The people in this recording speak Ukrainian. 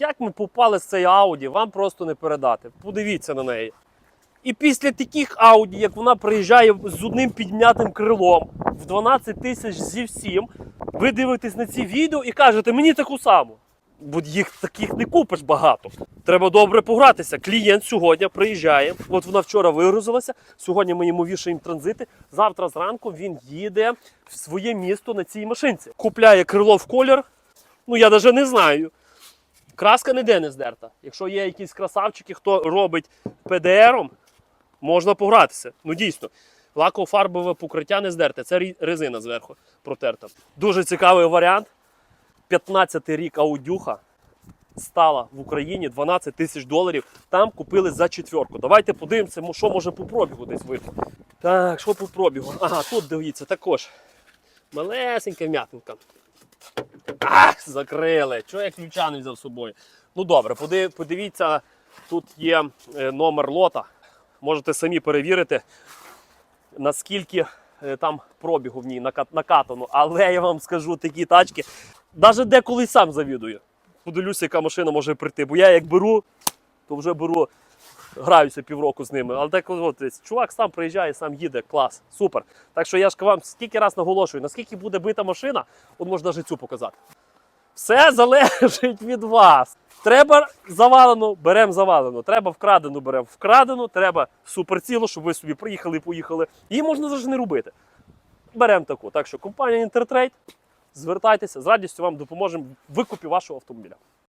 як ми попали з цієї Ауді, вам просто не передати. Подивіться на неї. І після таких Ауді, як вона приїжджає з одним піднятим крилом в 12 тисяч зі всім, ви дивитесь на ці відео і кажете, мені таку саму. Бо їх таких не купиш багато. Треба добре погратися. Клієнт сьогодні приїжджає. От вона вчора вигрузилася. Сьогодні ми йому вішаємо транзити. Завтра зранку він їде в своє місто на цій машинці. Купляє крило в колір. Ну я навіть не знаю. Краска ніде не здерта. Якщо є якісь красавчики, хто робить ПДРом, можна погратися. Ну дійсно, лаково-фарбове покриття не здерте. Це резина зверху протерта. Дуже цікавий варіант. 15 й рік аудюха стала в Україні 12 тисяч доларів. Там купили за четверку. Давайте подивимося, що може по пробігу десь вийти. Так, що по пробігу? Ага, тут дивіться також. Малесенька м'ятинка. Ах, закрили. Чого я ключа не взяв з собою? Ну добре, подивіться, тут є е, номер лота. Можете самі перевірити, наскільки е, там пробігу в ній накатано. Але я вам скажу такі тачки, навіть деколи сам завідую. Подивлюся, яка машина може прийти. Бо я як беру, то вже беру, граюся півроку з ними. Але деколи от, чувак сам приїжджає, сам їде, клас, супер. Так що я ж вам скільки раз наголошую, наскільки буде бита машина, от можна навіть цю показати. Все залежить від вас. Треба завалену, беремо завалену. Треба вкрадену, беремо вкрадену. Треба суперціло, щоб ви собі приїхали і поїхали. Її можна навіть не робити. Беремо таку. Так що компанія Intertrade, звертайтеся, з радістю вам допоможемо в викупі вашого автомобіля.